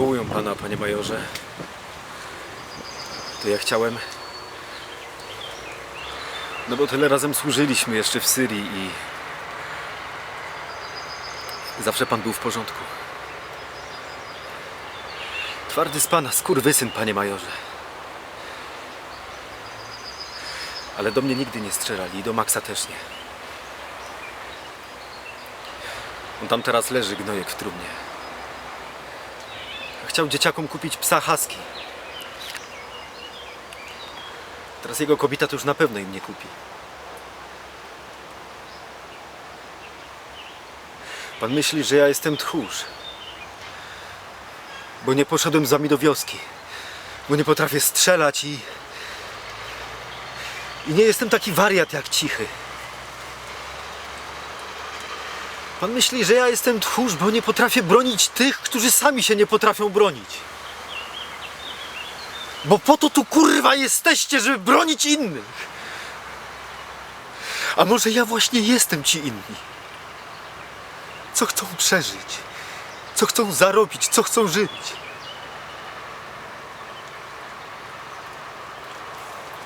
potrzebują pana, panie majorze, to ja chciałem. No bo tyle razem służyliśmy jeszcze w Syrii i. Zawsze pan był w porządku. Twardy z pana, skurwysyn, panie majorze. Ale do mnie nigdy nie strzelali i do Maxa też nie. On tam teraz leży, gnojek w trumnie. Chciał dzieciakom kupić psa husky. Teraz jego kobieta to już na pewno im nie kupi. Pan myśli, że ja jestem tchórz. Bo nie poszedłem z wami do wioski. Bo nie potrafię strzelać i... I nie jestem taki wariat jak cichy. Pan myśli, że ja jestem tchórz, bo nie potrafię bronić tych, którzy sami się nie potrafią bronić. Bo po to tu kurwa jesteście, żeby bronić innych. A może ja właśnie jestem ci inni? Co chcą przeżyć? Co chcą zarobić? Co chcą żyć?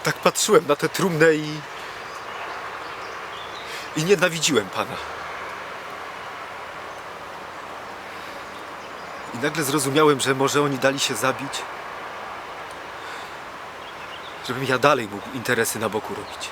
Tak patrzyłem na tę trumnę i. i nienawidziłem pana. I nagle zrozumiałem, że może oni dali się zabić, żebym ja dalej mógł interesy na boku robić.